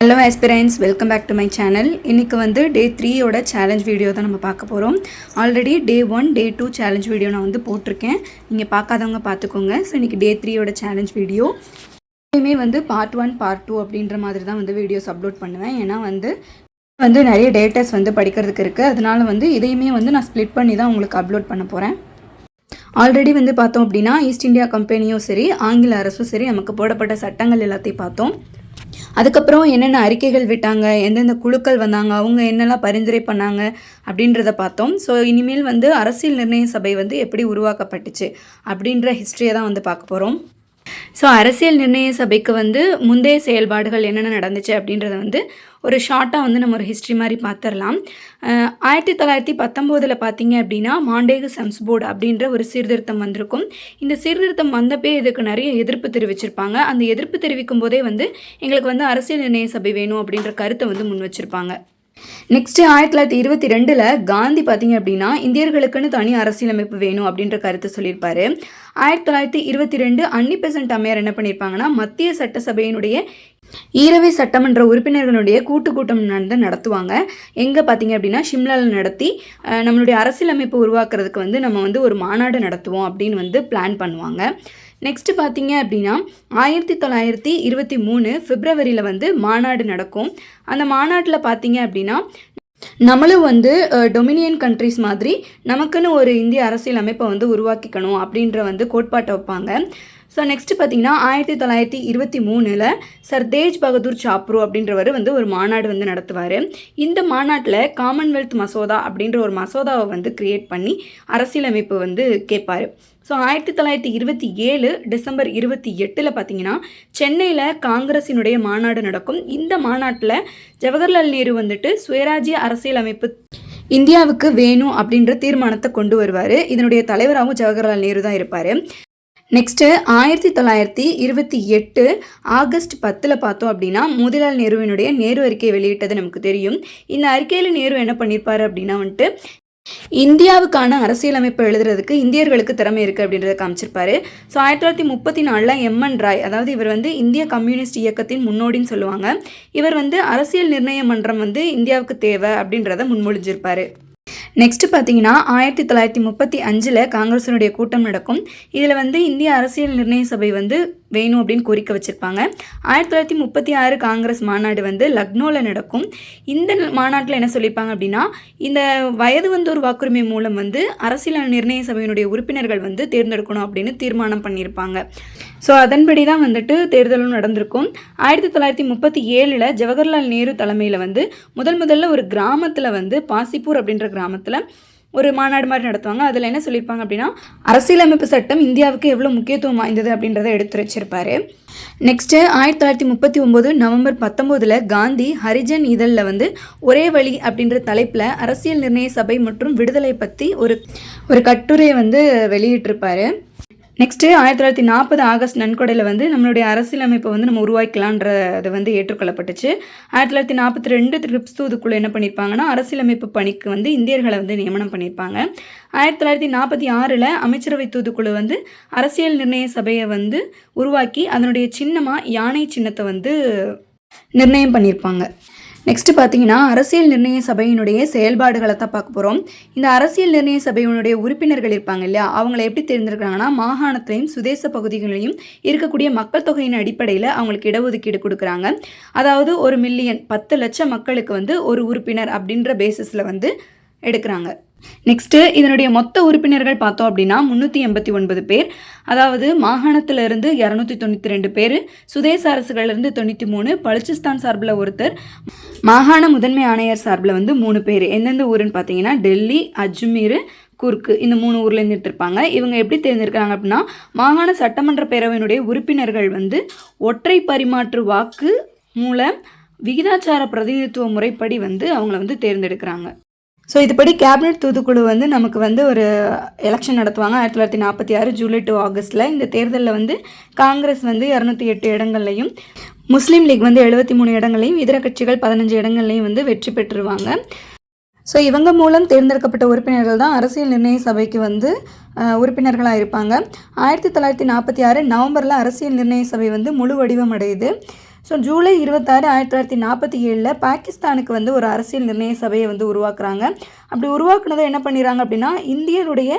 Hello aspirants welcome back to my channel இன்றைக்கி வந்து டே த்ரீயோட சேலஞ்ச் வீடியோ தான் நம்ம பார்க்க போகிறோம் already day one day two challenge video நான் வந்து போட்டிருக்கேன். நீங்கள் பார்க்காதவங்க பார்த்துக்கோங்க. ஸோ இன்றைக்கி டே த்ரீயோட சேலஞ்ச் வீடியோ எப்பயுமே வந்து பார்ட் ஒன் பார்ட் டூ அப்படின்ற மாதிரி தான் வந்து வீடியோஸ் அப்லோட் பண்ணுவேன். ஏன்னா வந்து வந்து நிறைய டேட்டாஸ் வந்து படிக்கிறதுக்கு இருக்குது அதனால வந்து இதையுமே வந்து நான் ஸ்ப்ளிட் பண்ணி தான் உங்களுக்கு அப்லோட் பண்ண போகிறேன் ஆல்ரெடி வந்து பார்த்தோம் அப்படின்னா ஈஸ்ட் இந்தியா கம்பெனியும் சரி ஆங்கில அரசும் சரி நமக்கு போடப்பட்ட சட்டங்கள் எல்லாத்தையும் பார்த்தோம். அதுக்கப்புறம் என்னென்ன அறிக்கைகள் விட்டாங்க எந்தெந்த குழுக்கள் வந்தாங்க அவங்க என்னெல்லாம் பரிந்துரை பண்ணாங்க அப்படின்றத பார்த்தோம். ஸோ இனிமேல் வந்து அரசியல் நிர்ணய சபை வந்து எப்படி உருவாக்கப்பட்டுச்சு அப்படின்ற ஹிஸ்ட்ரியை தான் வந்து பார்க்க போகிறோம் ஸோ அரசியல் நிர்ணய சபைக்கு வந்து முந்தைய செயல்பாடுகள் என்னென்ன நடந்துச்சு அப்படின்றத வந்து ஒரு ஷார்ட்டாக வந்து நம்ம ஒரு ஹிஸ்ட்ரி மாதிரி பார்த்துடலாம் ஆயிரத்தி தொள்ளாயிரத்தி பத்தொம்போதில் பார்த்தீங்க அப்படின்னா மாண்டேகு சம்ஸ் போர்டு அப்படின்ற ஒரு சீர்திருத்தம் வந்திருக்கும். இந்த சீர்திருத்தம் வந்தப்பே இதுக்கு நிறைய எதிர்ப்பு தெரிவிச்சிருப்பாங்க. அந்த எதிர்ப்பு தெரிவிக்கும் போதே வந்து எங்களுக்கு வந்து அரசியல் நிர்ணய சபை வேணும் அப்படின்ற கருத்தை வந்து முன் வச்சிருப்பாங்க. நெக்ஸ்ட்டு ஆயிரத்தி தொள்ளாயிரத்தி இருபத்தி ரெண்டில் காந்தி பார்த்தீங்க அப்படின்னா இந்தியர்களுக்குன்னு தனி அரசியலமைப்பு வேணும் அப்படின்ற கருத்தை சொல்லியிருப்பாரு. ஆயிரத்தி தொள்ளாயிரத்தி இருபத்தி ரெண்டு அன்னி பெசன்ட் அம்மையார் என்ன பண்ணியிருப்பாங்கன்னா மத்திய சட்டசபையினுடைய ஈரவை சட்டமன்ற உறுப்பினர்களுடைய கூட்டு கூட்டம் நடந்து நடத்துவாங்க. எங்கே பார்த்தீங்க அப்படின்னா ஷிம்லாவில் நடத்தி நம்மளுடைய அரசியலமைப்பு உருவாக்குறதுக்கு வந்து நம்ம வந்து ஒரு மாநாடு நடத்துவோம் அப்படின்னு வந்து பிளான் பண்ணுவாங்க. நெக்ஸ்ட்டு பார்த்தீங்க அப்படின்னா ஆயிரத்தி தொள்ளாயிரத்தி இருபத்தி மூணு பிப்ரவரியில் வந்து மாநாடு நடக்கும். அந்த மாநாட்டில் பார்த்தீங்க அப்படின்னா நம்மளும் வந்து டொமினியன் கண்ட்ரிஸ் மாதிரி நமக்குன்னு ஒரு இந்திய அரசியல் அமைப்பை வந்து உருவாக்கிக்கணும் அப்படின்ற வந்து கோட்பாட்டை வைப்பாங்க. ஸோ நெக்ஸ்ட் பார்த்தீங்கன்னா ஆயிரத்தி தொள்ளாயிரத்தி இருபத்தி மூணில் சர் தேஜ் பகதூர் சாப்ரோ அப்படின்றவர் வந்து ஒரு மாநாடு வந்து நடத்துவார். இந்த மாநாட்டில் காமன்வெல்த் மசோதா அப்படின்ற ஒரு மசோதாவை வந்து கிரியேட் பண்ணி அரசியலமைப்பு வந்து கேட்பார். ஸோ ஆயிரத்தி தொள்ளாயிரத்தி இருபத்தி ஏழு டிசம்பர் இருபத்தி எட்டில் பார்த்தீங்கன்னா சென்னையில் காங்கிரஸினுடைய மாநாடு நடக்கும். இந்த மாநாட்டில் ஜவஹர்லால் நேரு வந்துட்டு சுயராஜ்ய அரசியலமைப்பு இந்தியாவுக்கு வேணும் அப்படின்ற தீர்மானத்தை கொண்டு வருவார். இதனுடைய தலைவராகவும் ஜவஹர்லால் நேரு தான் இருப்பார். நெக்ஸ்ட்டு ஆயிரத்தி தொள்ளாயிரத்தி இருபத்தி எட்டு ஆகஸ்ட் பத்தில் பார்த்தோம் அப்படின்னா மோதிலால் நேருவினுடைய நேரு அறிக்கையை வெளியிட்டது நமக்கு தெரியும். இந்த அறிக்கையில் நேரு என்ன பண்ணியிருப்பார் அப்படின்னா வந்துட்டு இந்தியாவுக்கான அரசியலமைப்பு எழுதுறதுக்கு இந்தியர்களுக்கு திறமை இருக்குது அப்படின்றத காமிச்சிருப்பாரு. ஸோ ஆயிரத்தி தொள்ளாயிரத்தி முப்பத்தி நாலில் எம்என் ராய் அதாவது இவர் வந்து இந்திய கம்யூனிஸ்ட் இயக்கத்தின் முன்னோடின்னு சொல்லுவாங்க. இவர் வந்து அரசியல் நிர்ணய மன்றம் வந்து இந்தியாவுக்கு தேவை அப்படின்றத முன்மொழிஞ்சிருப்பாரு. நெக்ஸ்ட் பார்த்தீங்கன்னா ஆயிரத்தி தொள்ளாயிரத்தி முப்பத்தி அஞ்சில் காங்கிரஸினுடைய கூட்டம் நடக்கும். இதில் வந்து இந்திய அரசியல் நிர்ணய சபை வந்து வேணும் அப்படின்னு கோரிக்கை வச்சுருப்பாங்க. ஆயிரத்தி தொள்ளாயிரத்தி முப்பத்தி ஆறு காங்கிரஸ் மாநாடு வந்து லக்னோவில் நடக்கும். இந்த மாநாட்டில் என்ன சொல்லியிருப்பாங்க அப்படின்னா இந்த வயது வந்தோர் வாக்குரிமை மூலம் வந்து அரசியல் நிர்ணய சபையினுடைய உறுப்பினர்கள் வந்து தேர்ந்தெடுக்கணும் அப்படின்னு தீர்மானம் பண்ணியிருப்பாங்க ஸோ அதன்படி தான் வந்துட்டு தேர்தலும் நடந்திருக்கும். ஆயிரத்தி தொள்ளாயிரத்தி முப்பத்தி ஏழில் ஜவஹர்லால் நேரு தலைமையில் வந்து முதல் முதல்ல ஒரு கிராமத்தில் வந்து பாசிப்பூர் அப்படின்ற கிராமத்தில் ஒரு மாநாடு மாதிரி நடத்துவாங்க. அதில் என்ன சொல்லியிருப்பாங்க அப்படின்னா அரசியலமைப்பு சட்டம் இந்தியாவுக்கு எவ்வளோ முக்கியத்துவம் வாய்ந்தது? அப்படின்றத எடுத்து வச்சிருப்பாரு. நெக்ஸ்ட்டு ஆயிரத்தி தொள்ளாயிரத்தி முப்பத்தி ஒம்பது நவம்பர் பத்தொம்போதில் காந்தி ஹரிஜன் இதழில் வந்து ஒரே வழி அப்படின்ற தலைப்பில் அரசியல் நிர்ணய சபை மற்றும் விடுதலை பற்றி ஒரு ஒரு கட்டுரையை வந்து வெளியிட்டிருப்பாரு. நெக்ஸ்ட்டு ஆயிரத்தி தொள்ளாயிரத்தி நாற்பது ஆகஸ்ட் நன்கொடையில் வந்து நம்மளுடைய அரசியலமைப்பை வந்து நம்ம உருவாக்கலான்றது வந்து ஏற்றுக்கொள்ளப்பட்டுச்சு. ஆயிரத்தி தொள்ளாயிரத்தி நாற்பத்தி ரெண்டு ட்ரிப்ஸ் தூதுக்குழு என்ன பண்ணியிருப்பாங்கன்னா அரசியலமைப்பு பணிக்கு வந்து இந்தியர்களை வந்து நியமனம் பண்ணியிருப்பாங்க ஆயிரத்தி தொள்ளாயிரத்தி நாற்பத்தி ஆறில் அமைச்சரவை தூதுக்குழு வந்து அரசியல் நிர்ணய சபையை வந்து உருவாக்கி அதனுடைய சின்னமாக யானை சின்னத்தை வந்து நிர்ணயம் பண்ணியிருப்பாங்க நெக்ஸ்ட் பார்த்தீங்கன்னா அரசியல் நிர்ணய சபையினுடைய செயல்பாடுகளை தான் பார்க்க போகிறோம் இந்த அரசியல் நிர்ணய சபையினுடைய உறுப்பினர்கள் இருப்பாங்க இல்லையா? அவங்கள எப்படி தேர்ந்தெடுக்கிறாங்கன்னா மாகாணத்திலையும் சுதேச பகுதிகளிலையும் இருக்கக்கூடிய மக்கள் தொகையின் அடிப்படையில் அவங்களுக்கு இடஒதுக்கீடு கொடுக்குறாங்க. அதாவது ஒரு மில்லியன் பத்து லட்சம் மக்களுக்கு வந்து ஒரு உறுப்பினர் அப்படின்ற பேசிஸில் வந்து எடுக்கிறாங்க. நெக்ஸ்ட்டு இதனுடைய மொத்த உறுப்பினர்கள் பார்த்தோம் அப்படின்னா முந்நூற்றி எண்பத்தி ஒன்பது பேர். அதாவது மாகாணத்திலிருந்து இரநூத்தி தொண்ணூற்றி ரெண்டு பேர் சுதேச அரசுகளிலிருந்து தொண்ணூற்றி மூணு பலுச்சிஸ்தான் சார்பில் ஒருத்தர் மாகாண முதன்மை ஆணையர் சார்பில் வந்து மூணு பேர். எந்தெந்த ஊருன்னு பார்த்தீங்கன்னா டெல்லி அஜ்மீர் குர்க்கு இந்த மூணு ஊர்லேருந்து எடுத்திருப்பாங்க இவங்க எப்படி தேர்ந்தெடுக்கிறாங்க அப்படின்னா மாகாண சட்டமன்ற பேரவையினுடைய உறுப்பினர்கள் வந்து ஒற்றை பரிமாற்று வாக்கு மூலம் விகிதாச்சார பிரதிநிதித்துவ முறைப்படி வந்து அவங்கள வந்து தேர்ந்தெடுக்கிறாங்க. ஸோ இதுபடி கேபினட் தூதுக்குழு வந்து நமக்கு வந்து ஒரு எலெக்ஷன் நடத்துவாங்க. ஆயிரத்தி தொள்ளாயிரத்தி நாற்பத்தி ஆறு ஜூலை டு ஆகஸ்ட்டில் இந்த தேர்தலில் வந்து காங்கிரஸ் வந்து இரநூத்தி எட்டு இடங்கள்லையும் முஸ்லீம் லீக் வந்து எழுபத்தி மூணு இடங்களையும் இதர கட்சிகள் பதினஞ்சு இடங்கள்லையும் வந்து வெற்றி பெற்றுருவாங்க. ஸோ இவங்க மூலம் தேர்ந்தெடுக்கப்பட்ட உறுப்பினர்கள் தான் அரசியல் நிர்ணய சபைக்கு வந்து உறுப்பினர்களாக இருப்பாங்க. ஆயிரத்தி தொள்ளாயிரத்தி நாற்பத்தி ஆறு நவம்பரில் அரசியல் நிர்ணய சபை வந்து முழு வடிவம் அடையுது. ஸோ ஜூலை இருபத்தாறு ஆயிரத்தி தொள்ளாயிரத்தி நாற்பத்தி ஏழில் பாகிஸ்தானுக்கு வந்து ஒரு அரசியல் நிர்ணய சபையை வந்து உருவாக்குறாங்க. அப்படி உருவாக்குனதை என்ன பண்ணிடுறாங்க அப்படின்னா இந்தியனுடைய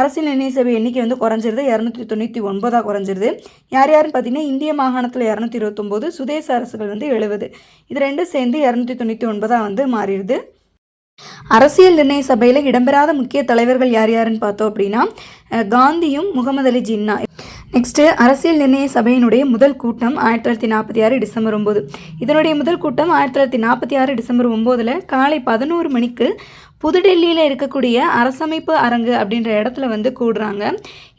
அரசியல் நிர்ணய சபை எண்ணிக்கை வந்து குறைஞ்சிருது. இரநூத்தி தொண்ணூற்றி ஒன்பதாக குறைஞ்சிருது. யார் யாருன்னு பார்த்தீங்கன்னா இந்திய மாகாணத்தில் இரநூத்தி இருபத்தொம்போது சுதேச அரசுகள் வந்து எழுபது. இது ரெண்டும் சேர்ந்து இரநூத்தி தொண்ணூற்றி ஒன்பதாக வந்து மாறிடுது. அரசியல் நிர்ணய சபையில் இடம்பெறாத முக்கிய தலைவர்கள் யார் யாருன்னு பார்த்தோம் அப்படின்னா அஹ், காந்தியும் முகமது அலி ஜின்னா. நெக்ஸ்ட்டு அரசியல் நிர்ணய சபையினுடைய முதல் கூட்டம் ஆயிரத்தி தொள்ளாயிரத்தி நாற்பத்தி ஆறு டிசம்பர் ஒம்பது. இதனுடைய முதல் கூட்டம் ஆயிரத்தி தொள்ளாயிரத்தி நாற்பத்தி ஆறு டிசம்பர் ஒம்போதில் காலை பதினோரு மணிக்கு புதுடெல்லியில் இருக்கக்கூடிய அரசமைப்பு அரங்கு அப்படின்ற இடத்துல வந்து கூடுறாங்க.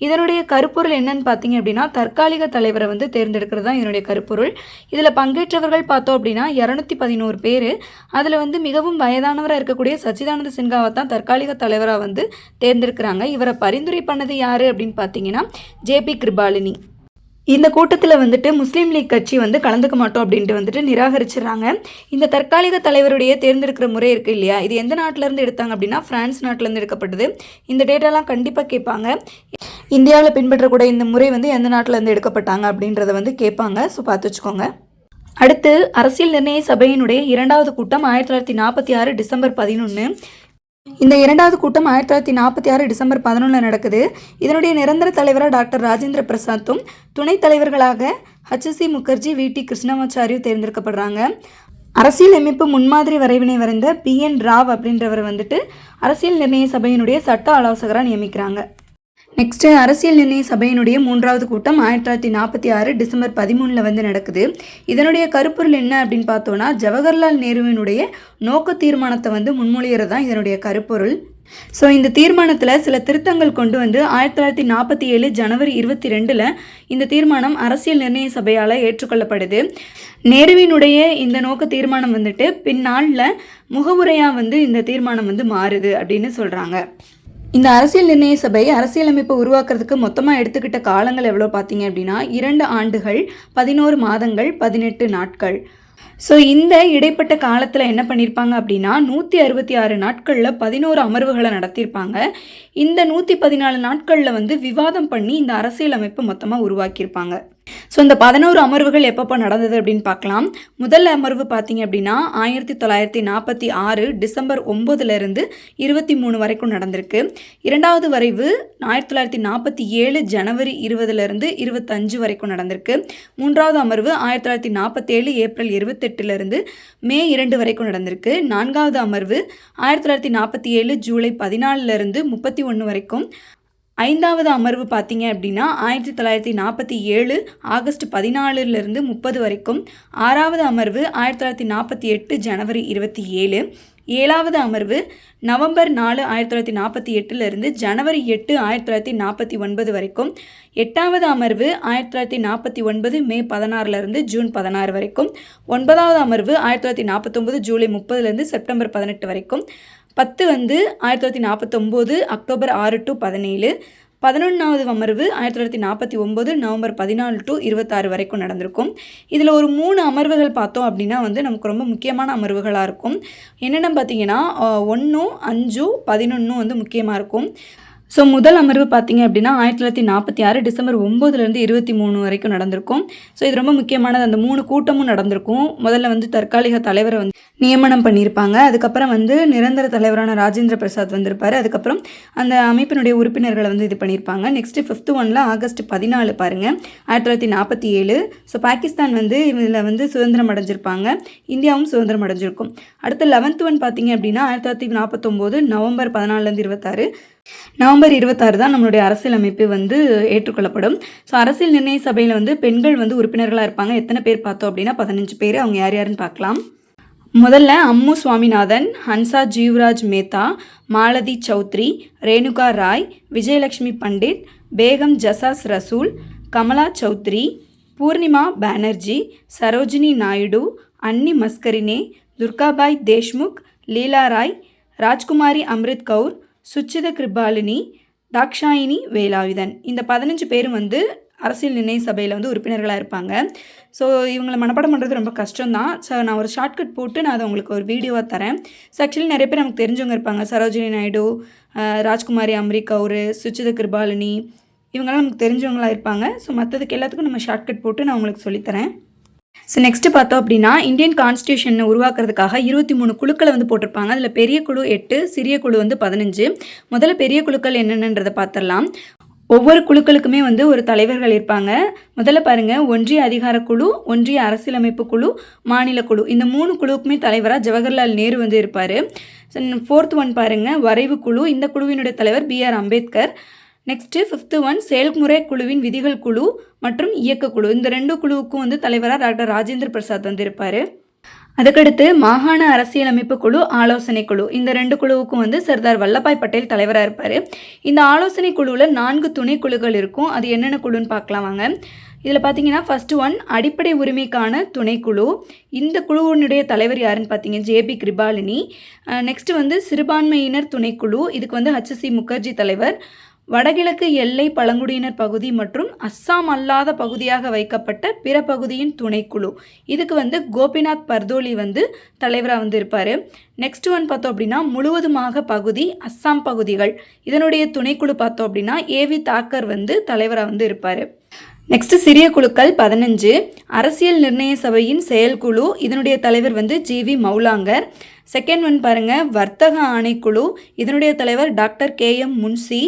இதனுடைய கருப்பொருள் என்னன்னு பார்த்தீங்க அப்படின்னா தற்காலிக தலைவரை வந்து தேர்ந்தெடுக்கிறது தான் இதனுடைய கருப்பொருள். இதில் பங்கேற்றவர்கள் பார்த்தோம் அப்படின்னா இரநூத்தி பதினோரு பேர். அதில் வந்து மிகவும் வயதானவராக இருக்கக்கூடிய சச்சிதானந்த சின்ஹாவை தான் தற்காலிக தலைவராக வந்து தேர்ந்தெடுக்கிறாங்க. இவரை பரிந்துரை பண்ணது யார் அப்படின்னு பார்த்தீங்கன்னா ஜேபி கிருபாலினி. இந்த கூட்டத்தில் வந்துட்டு முஸ்லீம் லீக் கட்சி வந்து கலந்துக்க மாட்டோம் அப்படின்ட்டு வந்துட்டு நிராகரிச்சிடுறாங்க. இந்த தற்காலிக தலைவருடைய தேர்ந்தெடுக்கிற முறை இருக்குது இல்லையா? இது எந்த நாட்டிலேருந்து எடுத்தாங்க அப்படின்னா ஃப்ரான்ஸ் நாட்டிலேருந்து எடுக்கப்பட்டது. இந்த டேட்டாலாம் கண்டிப்பாக கேட்பாங்க. இந்தியாவில் பின்பற்றக்கூடிய இந்த முறை வந்து எந்த நாட்டிலேருந்து எடுக்கப்பட்டாங்க அப்படின்றத வந்து கேட்பாங்க. ஸோ பார்த்து வச்சுக்கோங்க. அடுத்து அரசியல் நிர்ணய சபையினுடைய இரண்டாவது கூட்டம் ஆயிரத்தி தொள்ளாயிரத்தி நாற்பத்தி ஆறு டிசம்பர் பதினொன்று இந்த இரண்டாவது கூட்டம் ஆயிரத்தி தொள்ளாயிரத்தி நாற்பத்தி ஆறு டிசம்பர் பதினொன்றில் நடக்குது. இதனுடைய நிரந்தர தலைவராக டாக்டர் ராஜேந்திர பிரசாத்தும் துணைத் தலைவர்களாக ஹச்எஸ்சி முகர்ஜி வி. டி. கிருஷ்ணமாச்சாரியும் தேர்ந்தெடுக்கப்படுறாங்க. அரசியல் அமைப்பு முன்மாதிரி வரைவினை வரைந்த பி. என். ராவ் அப்படின்றவர் வந்துட்டு அரசியல் நிர்ணய சபையினுடைய சட்ட ஆலோசகராக நியமிக்கிறாங்க. நெக்ஸ்ட்டு அரசியல் நிர்ணய சபையினுடைய மூன்றாவது கூட்டம் ஆயிரத்தி தொள்ளாயிரத்தி நாற்பத்தி ஆறு டிசம்பர் பதிமூணில் வந்து நடக்குது. இதனுடைய கருப்பொருள் என்ன அப்படின்னு பார்த்தோன்னா ஜவஹர்லால் நேருவினுடைய நோக்க தீர்மானத்தை வந்து முன்மொழிகிறது தான் இதனுடைய கருப்பொருள். ஸோ இந்த தீர்மானத்தில் சில திருத்தங்கள் கொண்டு வந்து ஆயிரத்தி தொள்ளாயிரத்தி நாற்பத்தி ஏழு ஜனவரி இருபத்தி ரெண்டில் இந்த தீர்மானம் அரசியல் நிர்ணய சபையால் ஏற்றுக்கொள்ளப்படுது. நேருவினுடைய இந்த நோக்க தீர்மானம் வந்துட்டு பின்னாளில் முகவுரையாக வந்து இந்த தீர்மானம் வந்து மாறுது அப்படின்னு சொல்கிறாங்க இந்த அரசியல் நிர்ணய சபை அரசியலமைப்பை உருவாக்குறதுக்கு மொத்தமாக எடுத்துக்கிட்ட காலங்கள் எவ்வளோ பார்த்தீங்க அப்படின்னா இரண்டு ஆண்டுகள் பதினோரு மாதங்கள் பதினெட்டு நாட்கள். ஸோ இந்த இடைப்பட்ட காலத்தில் என்ன பண்ணியிருப்பாங்க அப்படின்னா நூற்றி அறுபத்தி ஆறு நாட்களில் பதினோரு அமர்வுகளை நடத்தியிருப்பாங்க இந்த நூற்றி பதினாலு நாட்களில் வந்து விவாதம் பண்ணி இந்த அரசியலமைப்பை மொத்தமாக உருவாக்கியிருப்பாங்க. ஸோ இந்த பதினோரு அமர்வுகள் எப்பப்போ நடந்தது அப்படின்னு பார்க்கலாம். முதல் அமர்வு பார்த்தீங்க அப்படின்னா ஆயிரத்தி தொள்ளாயிரத்தி நாற்பத்தி ஆறு டிசம்பர் ஒம்போதுலேருந்து இருபத்தி மூணு வரைக்கும் நடந்திருக்கு. இரண்டாவது வரைவு ஆயிரத்தி தொள்ளாயிரத்தி நாற்பத்தி ஏழு ஜனவரி இருபதுலேருந்து இருபத்தஞ்சு வரைக்கும் நடந்திருக்கு. மூன்றாவது அமர்வு ஆயிரத்தி தொள்ளாயிரத்தி நாற்பத்தேழு ஏப்ரல் இருபத்தெட்டுலேருந்து மே இரண்டு வரைக்கும் நடந்திருக்கு. நான்காவது அமர்வு ஆயிரத்தி தொள்ளாயிரத்தி நாற்பத்தி ஏழு ஜூலை பதினாலுலேருந்து முப்பத்தி ஒன்று வரைக்கும் ஐந்தாவது அமர்வு பார்த்தீங்க அப்படின்னா ஆயிரத்தி தொள்ளாயிரத்தி நாற்பத்தி ஏழு ஆகஸ்ட் பதினாலுலேருந்து முப்பது வரைக்கும். ஆறாவது அமர்வு ஆயிரத்தி தொள்ளாயிரத்தி நாற்பத்தி எட்டு ஜனவரி இருபத்தி ஏழு. ஏழாவது அமர்வு நவம்பர் நாலு ஆயிரத்தி தொள்ளாயிரத்தி நாற்பத்தி எட்டுலேருந்து ஜனவரி எட்டு ஆயிரத்தி தொள்ளாயிரத்தி நாற்பத்தி ஒன்பது வரைக்கும். எட்டாவது அமர்வு ஆயிரத்தி தொள்ளாயிரத்தி நாற்பத்தி ஒன்பது மே பதினாறுலேருந்து ஜூன் பதினாறு வரைக்கும். ஒன்பதாவது அமர்வு ஆயிரத்தி தொள்ளாயிரத்தி நாற்பத்தொம்பது ஜூலை முப்பதுலேருந்து செப்டம்பர் பதினெட்டு வரைக்கும். பத்து வந்து ஆயிரத்தி தொள்ளாயிரத்தி நாற்பத்தொம்போது அக்டோபர் ஆறு டு பதினேழு. பதினொன்றாவது அமர்வு ஆயிரத்தி தொள்ளாயிரத்தி நாற்பத்தி ஒம்பது நவம்பர் பதினாலு டு இருபத்தாறு வரைக்கும் நடந்திருக்கும். இதில் ஒரு மூணு அமர்வுகள் பார்த்தோம் அப்படின்னா வந்து நமக்கு ரொம்ப முக்கியமான அமர்வுகளாக இருக்கும். என்னென்ன பார்த்தீங்கன்னா ஒன்றும் அஞ்சும் பதினொன்றும் வந்து முக்கியமாக இருக்கும். ஸோ முதல் அமர்வு பார்த்தீங்க அப்படின்னா ஆயிரத்தி தொள்ளாயிரத்தி நாற்பத்தி ஆறு டிசம்பர் ஒம்போதுலேருந்து இருபத்தி மூணு வரைக்கும் நடந்திருக்கும். ஸோ இது ரொம்ப முக்கியமானது. அந்த மூணு கூட்டமும் நடந்திருக்கும். முதல்ல வந்து தற்காலிக தலைவரை வந்து நியமனம் பண்ணியிருப்பாங்க. அதுக்கப்புறம் வந்து நிரந்தர தலைவரான ராஜேந்திர பிரசாத் வந்திருப்பார். அதுக்கப்புறம் அந்த அமைப்பினுடைய உறுப்பினர்களை வந்து இது பண்ணியிருப்பாங்க. நெக்ஸ்ட்டு ஃபிஃப்த்து ஒனில் ஆகஸ்ட் பதினாலு பாருங்கள் ஆயிரத்தி தொள்ளாயிரத்தி நாற்பத்தி ஏழு. ஸோ பாகிஸ்தான் வந்து இதில் வந்து சுதந்திரம் அடைஞ்சிருப்பாங்க. இந்தியாவும் சுதந்திரம் அடைஞ்சிருக்கும். அடுத்து லெவன்த் ஒன் பார்த்தீங்க அப்படின்னா ஆயிரத்தி தொள்ளாயிரத்தி நாற்பத்தொம்போது நவம்பர் பதினாலுலேருந்து இருபத்தாறு. நவம்பர் இருபத்தாறு தான் நம்மளுடைய அரசியலமைப்பு வந்து ஏற்றுக்கொள்ளப்படும். ஸோ அரசியல் நிர்ணய சபையில் வந்து பெண்கள் வந்து உறுப்பினர்களாக இருப்பாங்க. எத்தனை பேர் பார்த்தோம் அப்படின்னா பதினஞ்சு பேர். அவங்க யார் யாருன்னு பார்க்கலாம். முதல்ல அம்மு சுவாமிநாதன் ஹன்சா ஜீவ்ராஜ் மேத்தா மாலதி சௌத்ரி ரேணுகா ராய் விஜயலட்சுமி பண்டிட் பேகம் ஜசாஸ் ரசூல் கமலா சௌத்ரி பூர்ணிமா பானர்ஜி சரோஜினி நாயுடு அன்னி மஸ்கரினே துர்காபாய் தேஷ்முக் லீலா ராய் ராஜ்குமாரி அம்ரித் கவுர் சுச்சித கிருபாலினி தாக்ஷாயினி வேலாயுதன். இந்த பதினஞ்சு பேரும் வந்து அரசியல் நிர்ணய சபையில் வந்து உறுப்பினர்களாக இருப்பாங்க. ஸோ இவங்களை மனப்பாடம் பண்ணுறது ரொம்ப கஷ்டம்தான். ஸோ நான் ஒரு ஷார்ட்கட் போட்டு நான் அதை உங்களுக்கு ஒரு வீடியோவாக தரேன். ஸோ ஆக்சுவலி நிறைய பேர் நமக்கு தெரிஞ்சவங்க இருப்பாங்க. சரோஜினி நாயுடு ராஜ்குமாரி அம்ரி கவுர் சுச்சித கிருபாலினி. இவங்கெல்லாம் நமக்கு தெரிஞ்சவங்களா இருப்பாங்க. ஸோ மற்றதுக்கு எல்லாத்துக்கும் நம்ம ஷார்ட்கட் போட்டு நான் உங்களுக்கு சொல்லித்தரேன் ஸோ நெக்ஸ்ட் பார்த்தோம் அப்படின்னா இந்தியன் கான்ஸ்டியூஷனை உருவாக்குறதுக்காக இருபத்தி மூணு குழுக்களை வந்து போட்டிருப்பாங்க. அதில் பெரிய குழு எட்டு சிறிய குழு வந்து பதினஞ்சு. முதல்ல பெரிய குழுக்கள் என்னென்னன்றதை பார்த்துடலாம். ஒவ்வொரு குழுக்களுக்குமே வந்து ஒரு தலைவர்கள் இருப்பாங்க. முதல்ல பாருங்க ஒன்றிய அதிகார குழு ஒன்றிய அரசியலமைப்பு குழு மாநில குழு. இந்த மூணு குழுவுக்குமே தலைவராக ஜவஹர்லால் நேரு வந்து இருப்பார். ஃபோர்த் ஒன் பாருங்கள் வரைவு குழு. இந்த குழுவினுடைய தலைவர் B R Ambedkar. Next fifth one செயல்முறை குழுவின் விதிகள் குழு மற்றும் இயக்க குழு. இந்த ரெண்டு குழுவுக்கும் வந்து தலைவராக டாக்டர் ராஜேந்திர பிரசாத் வந்து இருப்பார் அதுக்கடுத்து மாகாண அரசியலமைப்பு குழு ஆலோசனை குழு. இந்த ரெண்டு குழுவுக்கும் வந்து சர்தார் வல்லபாய் பட்டேல் தலைவராக இருப்பார். இந்த ஆலோசனை குழுவில் நான்கு துணை குழுக்கள் இருக்கும். அது என்னென்ன குழுன்னு பார்க்கலாம் வாங்க. இதில் பார்த்தீங்கன்னா ஃபஸ்ட்டு ஒன் அடிப்படை உரிமைக்கான துணைக்குழு இந்த குழுவினுடைய தலைவர் யாருன்னு பார்த்தீங்க ஜேபி கிருபாலினி. நெக்ஸ்ட்டு வந்து சிறுபான்மையினர் துணைக்குழு இதுக்கு வந்து ஹச்எஸ்சி முகர்ஜி தலைவர். வடகிழக்கு எல்லை பழங்குடியினர் பகுதி மற்றும் அஸ்ஸாம் அல்லாத பகுதியாக வைக்கப்பட்ட பிற பகுதியின் துணைக்குழு. இதுக்கு வந்து கோபிநாத் பர்தோலி வந்து தலைவராக வந்து இருப்பார். நெக்ஸ்ட் ஒன் பார்த்தோம் அப்படின்னா முழுவதுமாக பகுதி அஸ்ஸாம் பகுதிகள். இதனுடைய துணைக்குழு பார்த்தோம் அப்படின்னா ஏவி தாக்கர் வந்து தலைவராக வந்து இருப்பார். நெக்ஸ்ட் சிறிய குழுக்கள் பதினஞ்சு. அரசியல் நிர்ணய சபையின் செயல்குழு. இதனுடைய தலைவர் வந்து G V Mavalankar. Second one பாருங்க வர்த்தக ஆணைக்குழு. இதனுடைய தலைவர் டாக்டர் கே எம் முன்சி.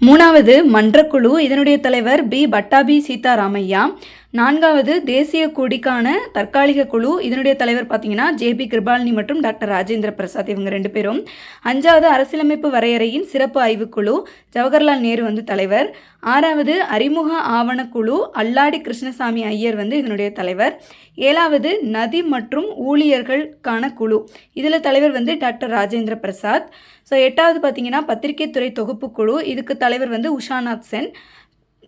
மூணாவது மன்றக்குழு. இதனுடைய தலைவர் பி. பட்டாபி சீதாராமையா. நான்காவது தேசிய கொடிக்கான தற்காலிக குழு. இதனுடைய தலைவர் பார்த்தீங்கன்னா ஜேபி கிருபாலினி மற்றும் டாக்டர் ராஜேந்திர பிரசாத் இவங்க ரெண்டு பேரும். அஞ்சாவது அரசியலமைப்பு வரையறையின் சிறப்பு ஆய்வுக்குழு ஜவஹர்லால் நேரு வந்து தலைவர். ஆறாவது அறிமுக ஆவணக்குழு அல்லாடி கிருஷ்ணசாமி ஐயர் வந்து இதனுடைய தலைவர். ஏழாவது நதி மற்றும் ஊழியர்களுக்கான குழு. இதில் தலைவர் வந்து டாக்டர் ராஜேந்திர பிரசாத். ஸோ எட்டாவது பார்த்தீங்கன்னா பத்திரிகை துறை தொகுப்பு குழு. இதுக்கு தலைவர் வந்து உஷாநாத் சென்.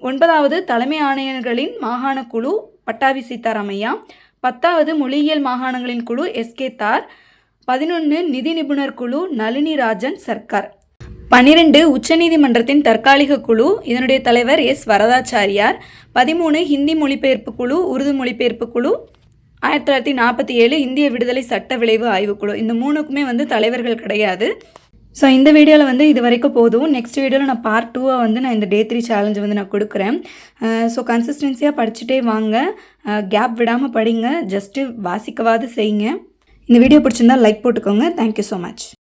ஒன்பதாவது தலைமை ஆணையர்களின் மாகாண குழு பட்டாபி சீதாராமையா. பத்தாவது மொழியியல் மாகாணங்களின் குழு எஸ்கே தார். பதினொன்று நிதி நிபுணர் குழு நளினி ராஜன் சர்க்கார். பன்னிரெண்டு உச்சநீதிமன்றத்தின் தற்காலிக குழு இதனுடைய தலைவர் எஸ் வரதாச்சாரியார். பதிமூணு ஹிந்தி மொழிபெயர்ப்பு குழு உருது மொழிபெயர்ப்பு குழு. ஆயிரத்தி தொள்ளாயிரத்தி நாற்பத்தி ஏழு இந்திய விடுதலை சட்ட விளைவு ஆய்வுக்குழு இந்த மூணுக்குமே வந்து தலைவர்கள் கிடையாது. ஸோ இந்த வீடியோவில் வந்து இது வரைக்கும் போதும். நெக்ஸ்ட் வீடியோவில் நான் பார்ட் டூவை வந்து நான் இந்த டே த்ரீ சேலஞ்ச் வந்து நான் கொடுக்குறேன். ஸோ கன்சிஸ்டன்சியாக படிச்சுட்டே வாங்க. கேப் விடாமல் படிங்க. ஜஸ்ட்டு வாசிக்கவாது செய்யுங்க. இந்த வீடியோ பிடிச்சிருந்தா லைக் போட்டுக்கோங்க. Thank you so much